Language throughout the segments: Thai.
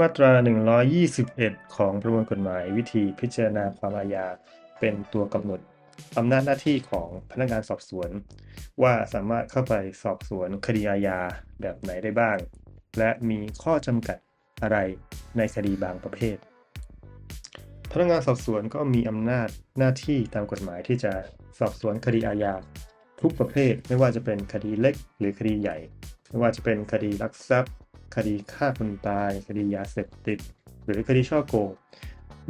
มาตรา 121 ของประมวลกฎหมายวิธีพิจารณาความอาญาเป็นตัวกำหนดอำนาจหน้าที่ของพนักงานสอบสวน ว่าสามารถเข้าไปสอบสวนคดีอาญาแบบไหนได้บ้าง และมีข้อจำกัดอะไรในคดีบางประเภท พนักงานสอบสวนก็มีอำนาจหน้าที่ตามกฎหมายที่จะสอบสวนคดีอาญาทุกประเภท ไม่ว่าจะเป็นคดีเล็กหรือคดีใหญ่ ไม่ว่าจะเป็นคดีลักทรัพย์ คดีฆ่าคนตาย คดียาเสพติด หรือคดีช่อโกง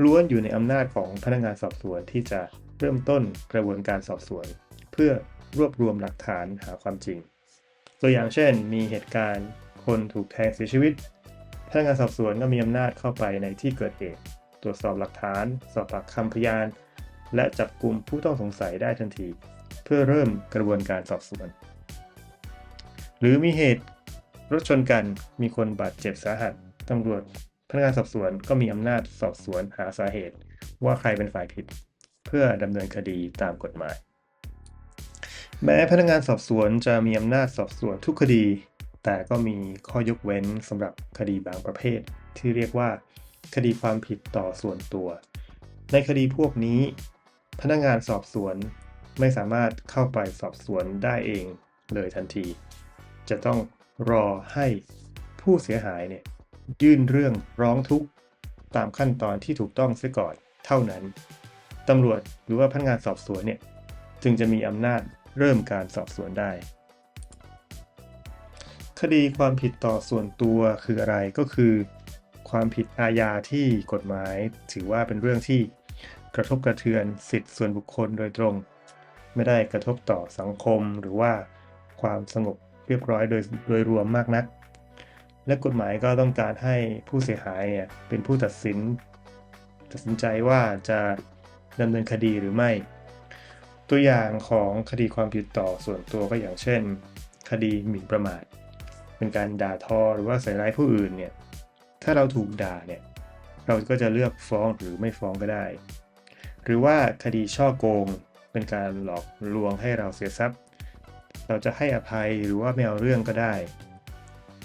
ล้วนอยู่ในอำนาจของพนักงานสอบสวนที่จะเริ่มต้นกระบวนการสอบสวน เพื่อรวบรวมหลักฐานหาความจริง ตัวอย่างเช่น มีเหตุการณ์คนถูกแทงเสียชีวิต พนักงานสอบสวนก็มีอำนาจเข้าไปในที่เกิดเหตุ ตรวจสอบหลักฐาน สอบปากคำพยาน และจับกลุ่มผู้ต้องสงสัยได้ทันที เพื่อเริ่มกระบวนการสอบสวน หรือมีเหตุ รถชนกันมีคนบาดเจ็บสาหัสตำรวจพนักงานสอบสวนก็มีอำนาจสอบสวนหาสาเหตุ ว่าใครเป็นฝ่ายผิด เพื่อดำเนินคดีตามกฎหมาย แม้พนักงานสอบสวนจะมีอำนาจสอบสวนทุกคดี แต่ก็มีข้อยกเว้นสำหรับคดีบางประเภท ที่เรียกว่า คดีความผิดต่อส่วนตัว ในคดีพวกนี้ พนักงานสอบสวนไม่สามารถเข้าไปสอบสวนได้เองเลยทันที จะต้อง รอให้ผู้เสียหายเนี่ยยื่นเรื่องร้องทุกข์ตามขั้นตอนที่ถูกต้องเสียก่อนเท่านั้นตำรวจหรือว่าพนักงานสอบสวนเนี่ยจึงจะมีอำนาจเริ่มการสอบสวนได้ คดีความผิดต่อส่วนตัวคืออะไรก็คือ ความผิดอาญาที่กฎหมาย ถือว่าเป็นเรื่องที่กระทบกระเทือนสิทธิส่วนบุคคลโดยตรง ไม่ได้กระทบต่อสังคมหรือว่าความสงบ รียบร้อยโดยโดยรวมมากนัก และกฎหมายก็ต้องการให้ผู้เสียหายเนี่ยเป็นผู้ตัดสิน ตัดสินใจว่าจะดำเนินคดีหรือไม่ ตัวอย่างของคดีความผิดต่อส่วนตัวก็อย่างเช่น คดีหมิ่นประมาท เป็นการด่าทอหรือว่าใส่ร้ายผู้อื่นเนี่ยถ้าเราถูกด่าเนี่ยเราก็จะเลือกฟ้องหรือไม่ฟ้องก็ได้ หรือว่าคดีช่อโกงเป็นการหลอกลวงให้เราเสียทรัพย์ เราจะให้อภัยหรือว่าไม่เอาเรื่องก็ได้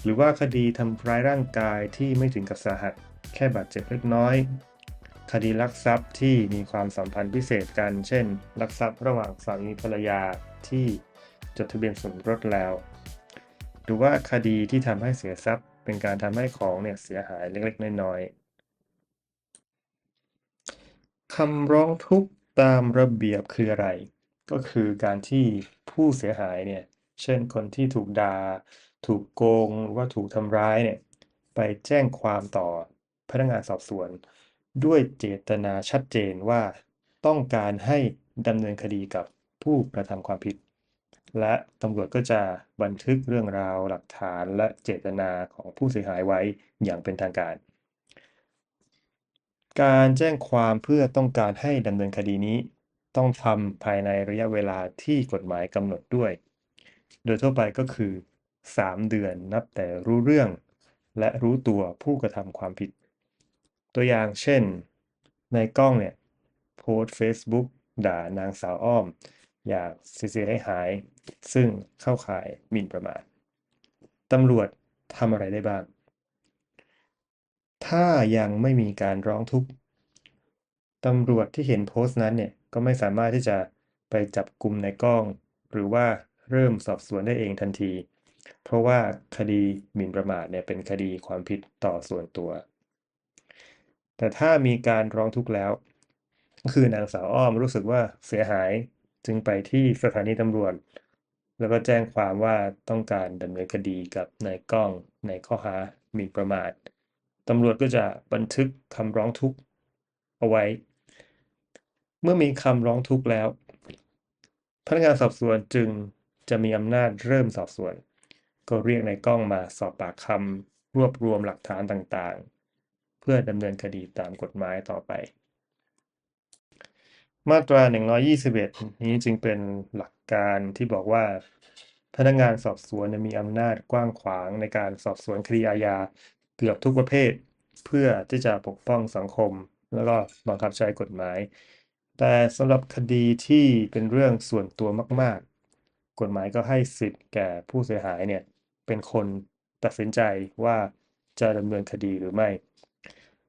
หรือว่าคดีทำร้ายร่างกายที่ไม่ถึงกับสาหัส แค่บาดเจ็บเล็กน้อย คดีลักทรัพย์ที่มีความสัมพันธ์พิเศษกัน เช่น ลักทรัพย์ระหว่างสามีภรรยาที่จดทะเบียนสมรสแล้ว หรือว่าคดีที่ทำให้เสียทรัพย์ เป็นการทำให้ของเนี่ยเสียหายเล็กๆ น้อยๆคำร้องทุกข์ตามระเบียบคืออะไร ก็คือการที่ผู้เสียหายเนี่ย เช่นคนที่ถูกด่า ถูกโกง หรือว่าถูกทำร้ายเนี่ย ไปแจ้งความต่อพนักงานสอบสวน ด้วยเจตนาชัดเจนว่าต้องการให้ดำเนินคดีกับผู้กระทำความผิด และตำรวจก็จะบันทึกเรื่องราวหลักฐานและเจตนาของผู้เสียหายไว้อย่างเป็นทางการ การแจ้งความเพื่อต้องการให้ดำเนินคดีนี้ ต้องทำภายในระยะเวลาที่กฎหมายกำหนดด้วย โดยทั่วไปก็คือ 3 เดือนนับแต่รู้เรื่อง และรู้ตัวผู้กระทำความผิด ตัวอย่างเช่น ในกล้องเนี่ยโพสต์ Facebook ด่านางสาวอ้อม อยางเสียหายหาย ซึ่งเข้าข่ายหมิ่นประมาทตำรวจทำอะไรได้บ้าง ถ้ายังไม่มีการร้องทุกข์ตำรวจที่เห็นโพสต์นั้นเนี่ย ก็ไม่สามารถที่จะไปจับกลุ่มในกล้อง หรือว่าเริ่มสอบสวนได้เองทันที เพราะว่าคดีหมิ่นประมาทเนี่ยเป็นคดีความผิดต่อส่วนตัว แต่ถ้ามีการร้องทุกข์แล้ว ก็คือนางสาวอ้อมรู้สึกว่าเสียหายจึงไปที่สถานีตำรวจ แล้วก็แจ้งความว่าต้องการดำเนินคดีกับนายกล้องในข้อหาหมิ่นประมาทตำรวจก็จะบันทึกคำร้องทุกข์เอาไว้ มื่อมีคำร้องทุกข์แล้ว พนักงานสอบสวนจึงจะมีอำนาจเริ่มสอบสวน ก็เรียกนายกล้องมาสอบปากคำรวบรวมหลักฐานต่างๆ เพื่อดำเนินคดีตามกฎหมายต่อไป มาตรา 121 นี้จึงเป็นหลักการที่บอกว่า พนักงานสอบสวนมีอำนาจกว้างขวางในการสอบสวนคดีอาญาเกือบทุกประเภท เพื่อที่จะปกป้องสังคม แล้วก็บังคับใช้กฎหมาย แต่สำหรับคดีที่เป็นเรื่องส่วนตัวมาก ๆ กฎหมายก็ให้สิทธิ์แก่ผู้เสียหายเนี่ยเป็นคนตัดสินใจว่าจะดำเนินคดีหรือไม่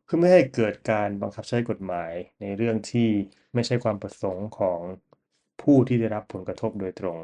เพื่อไม่ให้เกิดการบังคับใช้กฎหมายในเรื่องที่ไม่ใช่ความประสงค์ของผู้ที่ได้รับผลกระทบโดยตรง